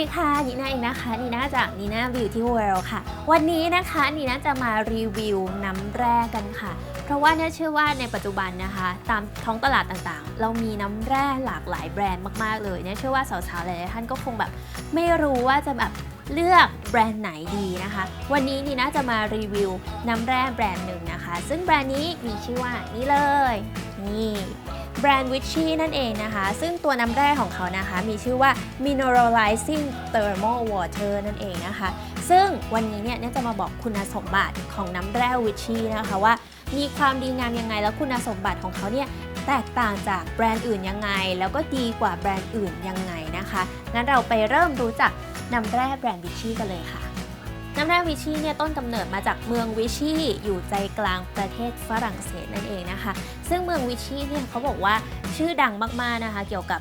ดีค่ะนีน่าเองนะคะนีน่าจากนีน่าบิวที่เวิลด์ค่ะ วันนี้นะคะนีน่าจะมารีวิวน้ำแร่กันค่ะ เพราะว่าเนี่ยเชื่อว่าในปัจจุบันนะคะ ตามท้องตลาดต่างๆ เรามีน้ำแร่หลากหลายแบรนด์มากๆเลยเนี่ยเชื่อว่าสาวๆหลายๆท่านก็คงแบบไม่รู้ว่าจะแบบเลือกแบรนด์ไหนดีนะคะ วันนี้นีน่าจะมารีวิวน้ำแร่แบรนด์หนึ่งนะคะ ซึ่งแบรนด์นี้มีชื่อว่านี่เลยนี่ แบรนด์วิชชี่นั่นเองนะคะ ซึ่งตัวน้ำแร่ของเขานะคะ มีชื่อว่า Mineralizing Thermal Water นั่นเองนะคะ ซึ่งวันนี้เนี่ยจะมาบอกคุณสมบัติของน้ำแร่วิชชี่นะคะว่า มีความดีงามยังไงแล้วคุณสมบัติของเขาเนี่ยแตกต่างจากแบรนด์อื่นยังไง แล้วก็ดีกว่าแบรนด์อื่นยังไงนะคะงั้นเราไปเริ่มรู้จักน้ำแร่แบรนด์วิชชี่กันเลยค่ะ น้ำแร่วิชีเนี่ยต้นกำเนิดมาจากเมืองวิชีอยู่ใจกลางประเทศฝรั่งเศสนั่นเองนะคะ ซึ่งเมืองวิชีเนี่ยเขาบอกว่าชื่อดังมากๆนะคะ เกี่ยวกับ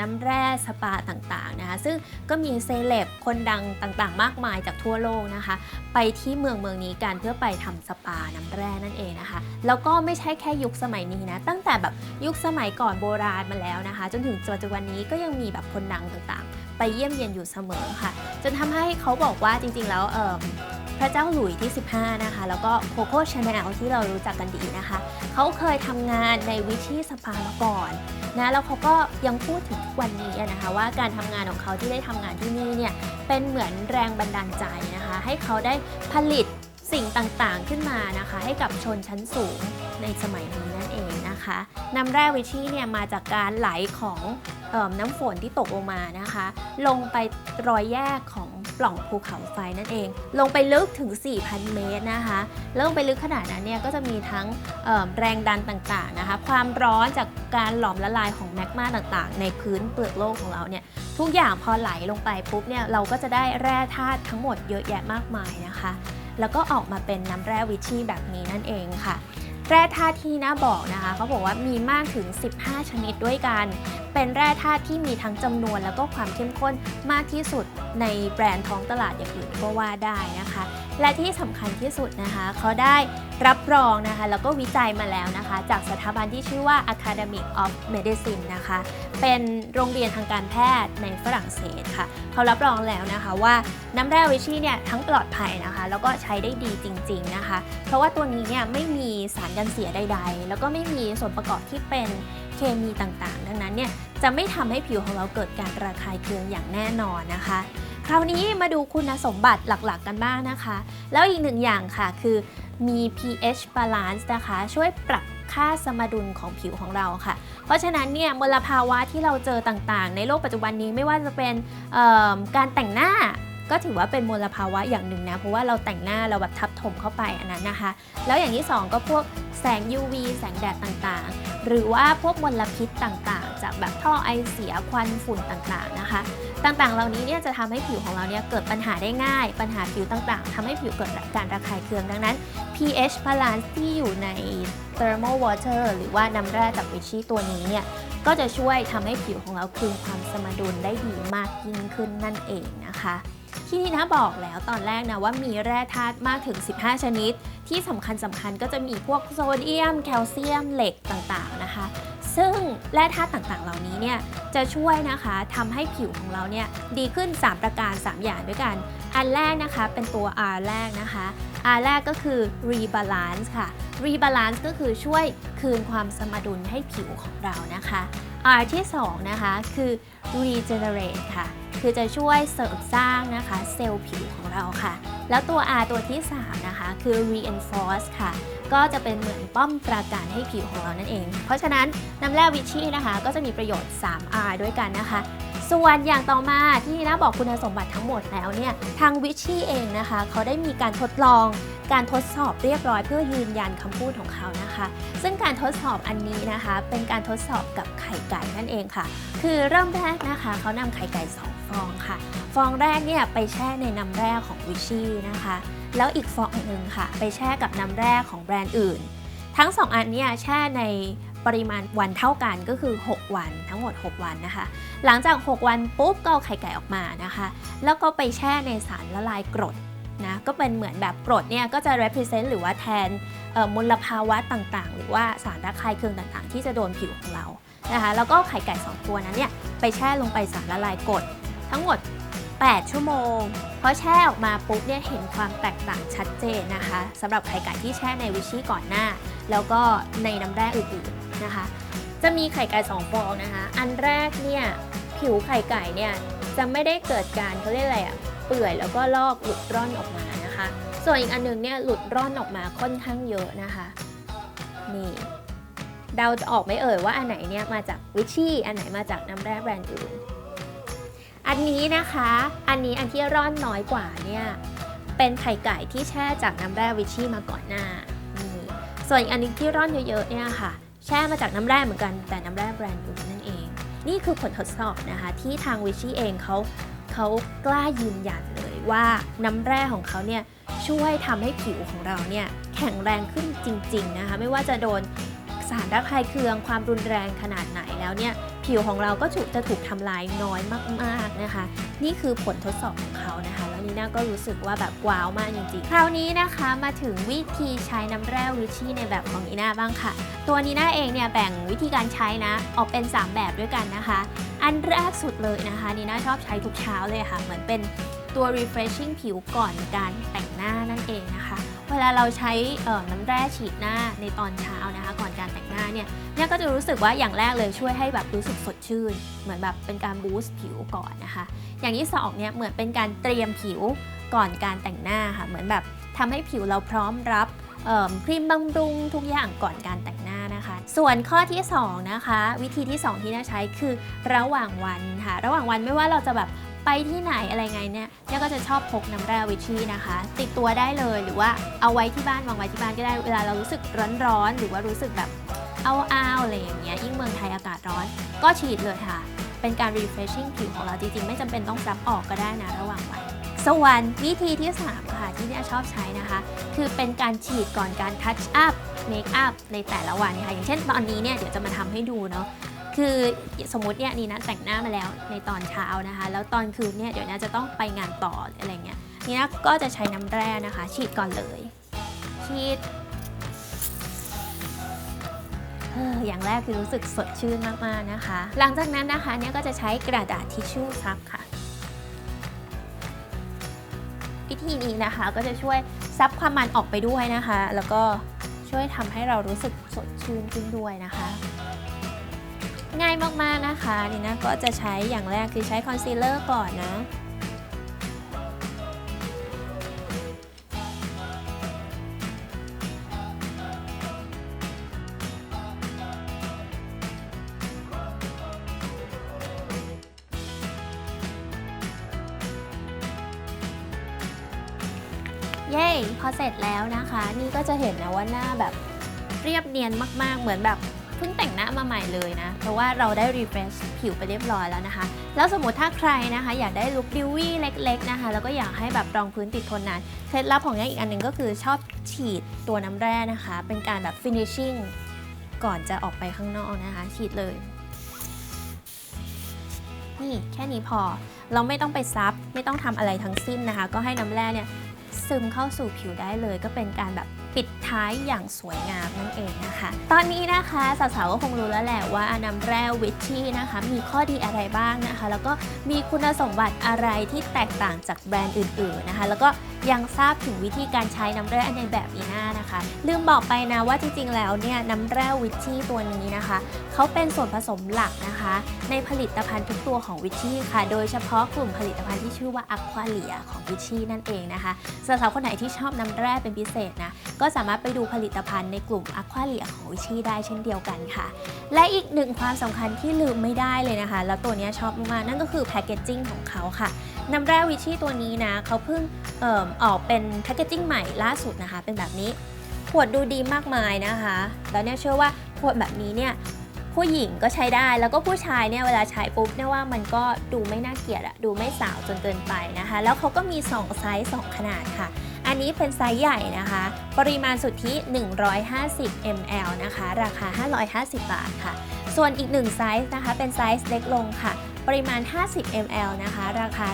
น้ำแร่สปาต่างๆนะคะ ซึ่งก็มีเซเลบคนดังต่างๆ มากมายจากทั่วโลกนะคะ ไปที่เมืองเมืองนี้กันเพื่อไปทำสปาน้ำแร่นั่นเองนะคะ แล้วก็ไม่ใช่แค่ยุคสมัยนี้นะ ตั้งแต่แบบยุคสมัยก่อนโบราณมาแล้วนะคะ จนถึงปัจจุบันนี้ก็ยังมีแบบคนดังต่างๆ ไปเยี่ยมเยียนอยู่เสมอค่ะ จนทำให้เขาบอกว่าจริงๆแล้วเพระเจ้าหลุยที่ 15 นะคะ แล้วก็โคโค่ชาแนลที่เรารู้จักกันดีนะคะ เขาเคยทำงานในวิชีสปามาก่อนนะแล้วเขาก็ยังพูดถึงทุกวันนี้นะคะว่าการทำงานของเขาที่ได้ทำงานที่นี่เนี่ยเป็นเหมือนแรงบันดาลใจนะคะ ให้เขาได้ผลิตสิ่งต่างๆขึ้นมานะคะ ให้กับชนชั้นสูงในสมัยนี้นั่นเองนะคะน้ำแร่วิชีเนี่ยมาจากการไหลของเอน้ำฝนที่ตกลงมานะคะ ลงไปรอยแยกของ ปล่องภูเขาไฟนั่นเอง ลงไปลึกถึง 4,000 เมตรนะคะ แล้วลงไปลึกขนาดนั้นเนี่ยก็จะมีทั้งแรงดันต่างๆนะคะ ความร้อนจากการหลอมละลายของแมกมาต่างๆ ในพื้นเปลือกโลกของเราเนี่ยทุกอย่างพอไหลลงไปปุ๊บเนี่ยเราก็จะได้แร่ธาตุทั้งหมดเยอะแยะมากมายนะคะ แล้วก็ออกมาเป็นน้ำแร่วิชีแบบนี้นั่นเองค่ะแร่ธาตุที่น่าบอกนะคะเขาบอกว่ามีมากถึง 15 ชนิดด้วยกัน เป็นแร่ธาตุที่มีทั้งจำนวนแล้วก็ความเข้มข้นมากที่สุดในแบรนด์ท้องตลาดอย่างอื่นก็ว่าได้นะคะ และที่สำคัญที่สุดนะคะ เขาได้รับรองนะคะ แล้วก็วิจัยมาแล้วนะคะ จากสถาบันที่ชื่อว่า Academy of Medicine นะคะ เป็นโรงเรียนทางการแพทย์ในฝรั่งเศสค่ะ เขารับรองแล้วนะคะว่าน้ำแร่วิชี่เนี่ยทั้งปลอดภัยนะคะ แล้วก็ใช้ได้ดีจริง ๆนะคะ เพราะว่าตัวนี้เนี่ยไม่มีสารกันเสียใด ๆ แล้วก็ไม่มีส่วนประกอบที่เป็น เคมีต่างๆ ดังนั้นเนี่ยจะไม่ทำให้ผิวของเราเกิดการระคายเคืองอย่างแน่นอนนะคะ คราวนี้มาดูคุณสมบัติหลักๆกันบ้างนะคะ แล้วอีกหนึ่งอย่างค่ะคือมี pH balance นะคะ ช่วยปรับค่าสมดุลของผิวของเราค่ะ เพราะฉะนั้นเนี่ยมลภาวะที่เราเจอต่างๆ ในโลกปัจจุบันนี้ไม่ว่าจะเป็นการแต่งหน้า ก็ถือว่าเป็นมลภาวะอย่างหนึ่งนะเพราะว่าเราแต่งหน้าเราแบบทับถมเข้าไปอันนั้นนะคะ แล้วอย่างที่สองก็พวกแสง UV แสงแดดต่างๆ หรือว่าพวกมลพิษต่างๆ จากแบบท่อไอเสียควันฝุ่นต่างๆนะคะ ต่างๆ เหล่านี้เนี่ยจะทำให้ผิวของเราเนี่ยเกิดปัญหาได้ง่าย ปัญหาผิวต่างๆทำให้ผิวเกิดการระคายเคืองดังนั้น pH balance ที่อยู่ใน thermal water หรือว่าน้ำแร่จากวิชีตัวนี้เนี่ยก็จะช่วยทำให้ผิวของเราคืนความสมดุลได้ดีมากยิ่งขึ้นนั่นเองนะคะ ที่นี่นะบอกแล้วตอนแรกนะว่ามีแร่ธาตุมากถึง 15 ชนิด ที่สำคัญสำคัญก็จะมีพวกโซเดียม แคลเซียมเหล็กต่างๆนะคะ ซึ่งแร่ธาตุต่างๆ เหล่านี้เนี่ยจะช่วยนะคะทำให้ผิวของเราเนี่ยดีขึ้น 3 ประการ 3 อย่างด้วยกัน อันแรกนะคะเป็นตัว R แรกนะคะ R แรกก็คือ rebalance ค่ะ rebalance ก็คือช่วยคืนความสมดุลให้ผิวของเรานะคะ R ที่2นะคะคือ regenerate ค่ะ คือจะช่วยเสริมสร้างนะคะเซลล์ผิวของเราค่ะ แล้วตัว R ตัวที่ 3 นะคะ คือ reinforce ค่ะ ก็จะเป็นเหมือนป้อมปราการให้ผิวของเรานั่นเอง เพราะฉะนั้นน้ำแร่วิชชี่นะคะ ก็จะมีประโยชน์ 3R ด้วยกันนะคะส่วนอย่างต่อมาที่นีน่าบอกคุณสมบัติทั้งหมดแล้วเนี่ยทางวิชชี่เองนะคะ เขาได้มีการทดลองการทดสอบเรียบร้อยเพื่อยืนยันคำพูดของเขานะคะ ซึ่งการทดสอบอันนี้นะคะ เป็นการทดสอบกับไข่ไก่นั่นเองค่ะ คือเริ่มแรกนะคะ เขานำไข่ไก่2 ฟองค่ะ ฟองแรกเนี่ยไปแช่ในน้ำแร่ของวิชี่นะคะ แล้วอีกฟองหนึ่งค่ะ ไปแช่กับน้ำแร่ของแบรนด์อื่น ทั้ง 2 อันเนี่ยแช่ในปริมาณวันเท่ากันก็คือ 6 วันทั้งหมด 6 วันนะคะ หลังจาก 6 วันปุ๊บก็เอาไข่ไก่ออกมานะคะ แล้วก็ไปแช่ในสารละลายกรดนะก็เป็นเหมือนแบบกรดเนี่ยก็จะ represent หรือว่าแทนมลภาวะต่างๆ หรือว่าสารระคายเคืองต่างๆ ที่จะโดนผิวของเรานะคะแล้วก็ไข่ไก่ 2 ตัวนั้นเนี่ยไปแช่ลงไปสารละลายกรด ทั้งหมด 8 ชั่วโมง เพราะแช่ออกมาปุ๊บเนี่ยเห็นความแตกต่างชัดเจนนะคะสำหรับไข่ไก่ที่แช่ในวิชี่ก่อนหน้า แล้วก็ในน้ำแร่อื่นๆนะคะ จะมีไข่ไก่สองฟองนะคะ อันแรกเนี่ยผิวไข่ไก่เนี่ยจะไม่ได้เกิดการเขาเรียกอะไรอะเปื่อยแล้วก็ลอกหลุดร่อนออกมานะคะ ส่วนอีกอันหนึงเนี่ยหลุดร่อนออกมาค่อนข้างเยอะนะคะนี่เดาจะออกไม่เอ่ยว่าอันไหนเนี่ยมาจากวิชี่อันไหนมาจากน้ำแร่แบรนด์อื่น อันนี้นะคะ อันนี้อันที่ร่อนน้อยกว่าเนี่ย เป็นไข่ไก่ที่แช่จากน้ำแร่วิชี่มาก่อนหน้า ส่วนอันนี้ที่ร่อนเยอะๆเนี่ยค่ะ แช่มาจากน้ำแร่เหมือนกัน แต่น้ำแร่แบรนด์อื่นนั่นเอง นี่คือผลทดสอบนะคะ ที่ทางวิชี่เองเขาเขากล้ายืนยันเลยว่าน้ำแร่ของเขาเนี่ยช่วยทำให้ผิวของเราเนี่ยแข็งแรงขึ้นจริง ๆนะคะ ไม่ว่าจะโดนสารระคายเคืองความรุนแรงขนาดไหนแล้วเนี่ย ผิวของเราก็จะถูกทำลายน้อยมากๆนะคะ นี่คือผลทดสอบของเขานะคะ แล้วนีน่าก็รู้สึกว่าแบบว้าวมากจริงๆ คราวนี้นะคะมาถึงวิธีใช้น้ำแร่วิชี่ในแบบของนีน่าบ้างค่ะ ตัวนีน่าเองเนี่ยแบ่งวิธีการใช้นะ ออกเป็น 3 แบบด้วยกันนะคะ อันแรกสุดเลยนะคะนีน่าชอบใช้ทุกเช้าเลยค่ะ เหมือนเป็นตัว refreshing ผิวก่อนการแต่งหน้านั่นเองนะคะ เวลาเราใช้น้ำแร่ฉีดหน้าในตอนเช้านะคะ ก่อนการแต่งหน้าเนี่ยเนี่ยก็จะรู้สึกว่าอย่างแรกเลยช่วยให้แบบรู้สึกสดชื่น เหมือนแบบเป็นการบูสต์ผิวก่อนนะคะ อย่างที่สองเนี่ยเหมือนเป็นการเตรียมผิวก่อนการแต่งหน้าค่ะเหมือนแบบทำให้ผิวเราพร้อมรับครีมบำรุงทุกอย่างก่อนการแต่งหน้านะคะ ส่วนข้อที่สองนะคะ วิธีที่สองที่น่าใช้คือระหว่างวันค่ะ ระหว่างวันไม่ว่าเราจะแบบ ไปที่ไหนอะไรไงเนี่ยเนี่ยก็จะชอบพกน้ำแร่วิชีนะคะ ติดตัวได้เลยหรือว่าเอาไว้ที่บ้านวางไว้ที่บ้านก็ได้เวลาเรารู้สึกร้อนๆหรือว่ารู้สึกแบบอ้าวๆอะไรอย่างเงี้ยยิ่งเมืองไทยอากาศร้อน ก็ฉีดเลยค่ะ เป็นการ refreshing ผิวของเราจริงๆ ไม่จำเป็นต้องซับออกก็ได้นะระหว่างวันส่วนวิธีที่ 3 ค่ะที่เนี่ยชอบใช้นะคะ คือเป็นการฉีดก่อนการ touch up make up ในแต่ละวันค่ะอย่างเช่นตอนนี้เนี่ยเดี๋ยวจะมาทำให้ดูเนาะ คือสมมติเนี่ยนี่นะแต่งหน้ามาแล้วในตอนเช้านะคะ แล้วตอนคืนเนี่ยเดี๋ยวนะจะต้องไปงานต่ออะไรเงี้ยนี่นะก็จะใช้น้ำแร่นะคะ ฉีดก่อนเลย ฉีดเอออย่างแรกคือรู้สึกสดชื่นมากๆนะคะ หลังจากนั้นนะคะเนี่ยก็จะใช้กระดาษทิชชู่ซับค่ะ วิธีนี้นะคะก็จะช่วยซับความมันออกไปด้วยนะคะ แล้วก็ช่วยทำให้เรารู้สึกสดชื่นขึ้นด้วยนะคะ ง่ายมากๆนะคะนี่นะก็จะใช้อย่างแรกคือใช้คอนซีลเลอร์ก่อนนะเย้พอเสร็จแล้วนะคะ นี่ก็จะเห็นนะว่าหน้าแบบเรียบเนียนมากๆ เหมือนแบบ พิ่งแต่งหน้ามาใหม่เลยนะ เพราะว่าเราได้รีเฟรชผิวไปเรียบร้อยแล้วนะคะ แล้วสมมติถ้าใครนะคะ อยากได้ลุคดิววี่เล็ก ๆนะคะ แล้วก็อยากให้แบบรองพื้นติดทนนานเคล็ดลับของเนี่ยอีกอันหนึ่งก็คือชอบฉีดตัวน้ำแร่นะคะ เป็นการแบบ finishing ก่อนจะออกไปข้างนอกนะคะ ฉีดเลยนี่แค่นี้พอเราไม่ต้องไปซับ ไม่ต้องทำอะไรทั้งสิ้นนะคะ ก็ให้น้ำแร่เนี่ยซึมเข้าสู่ผิวได้เลย ก็เป็นการแบบ ปิดท้ายอย่างสวยงามนั่นเองนะคะ ตอนนี้นะคะสาวๆก็คงรู้แล้วแหละว่าน้ำแร่วิชชี่นะคะ มีข้อดีอะไรบ้างนะคะ แล้วก็มีคุณสมบัติอะไรที่แตกต่างจากแบรนด์อื่นๆนะคะ แล้วก็ยังทราบถึงวิธีการใช้น้ำแร่ในแบบอีน่านะคะ ลืมบอกไปนะว่าจริงๆแล้วเนี่ยน้ำแร่วิชชี่ตัวนี้นะคะ เขาเป็นส่วนผสมหลักนะคะ ในผลิตภัณฑ์ทุกตัวของวิชี่ค่ะ โดยเฉพาะกลุ่มผลิตภัณฑ์ที่ชื่อว่าอะควาเลียของวิชี่นั่นเองนะคะสาวๆคนไหนที่ชอบน้ำแร่เป็นพิเศษนะ ก็สามารถไปดูผลิตภัณฑ์ในกลุ่มอะควาเลียของวิชี่ได้เช่นเดียวกันค่ะ และอีกหนึ่งความสำคัญที่ลืมไม่ได้เลยนะคะ แล้วตัวนี้ชอบมากๆนั่นก็คือแพคเกจจิ้งของเขาค่ะน้ำแร่วิชชี่ตัวนี้นะเขาเพิ่งเอ่อออกเป็นแพคเกจจิ้งใหม่ล่าสุดนะคะ เป็นแบบนี้ขวดดูดีมากมายนะคะ แล้วเนี่ยเชื่อว่าขวดแบบนี้เนี่ย ผู้หญิงก็ใช้ได้แล้วก็ผู้ชายเนี่ยเวลาใช้ปุ๊บเนี่ยว่ามันก็ดูไม่น่าเกลียดอะดูไม่สาวจนเกินไปนะคะ แล้วเขาก็มี 2 ไซส์2ขนาดค่ะ อันนี้เป็นไซส์ใหญ่นะคะ ปริมาณสุทธิ 150 ml นะคะ ราคา 550 บาทค่ะ ส่วนอีก1ไซส์นะคะเป็นไซส์เล็กลงค่ะ ปริมาณ 50 ml นะคะ ราคา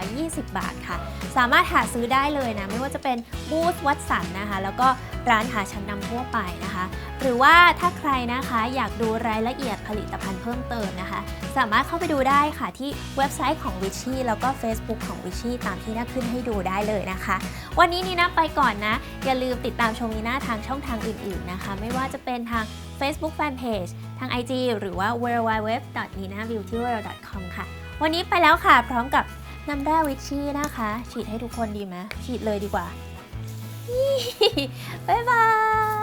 220 บาทค่ะ สามารถหาซื้อได้เลยนะ ไม่ว่าจะเป็นบูธวัตสันนะคะ แล้วก็ร้านหาชั้นนำทั่วไปนะคะ หรือว่าถ้าใครนะคะอยากดูรายละเอียดผลิตภัณฑ์เพิ่มเติมนะคะ สามารถเข้าไปดูได้ค่ะที่เว็บไซต์ของ w i c h y แล้วก็ Facebook ของ w i c h y ตามที่น่าขึ้นให้ดูได้เลยนะคะ วันนี้นีน่าไปก่อนนะ อย่าลืมติดตามชมนีน่าทางช่องทางอื่นๆนะคะ ไม่ว่าจะเป็นทาง Facebook Fanpage ทาง IG หรือว่า www.ninabeautyworld.com ค่ะ วันนี้ไปแล้วค่ะ พร้อมกับน้ำแร่วิชชี่นะคะ ฉีดให้ทุกคนดีไหมฉีดเลยดีกว่า บ๊ายบาย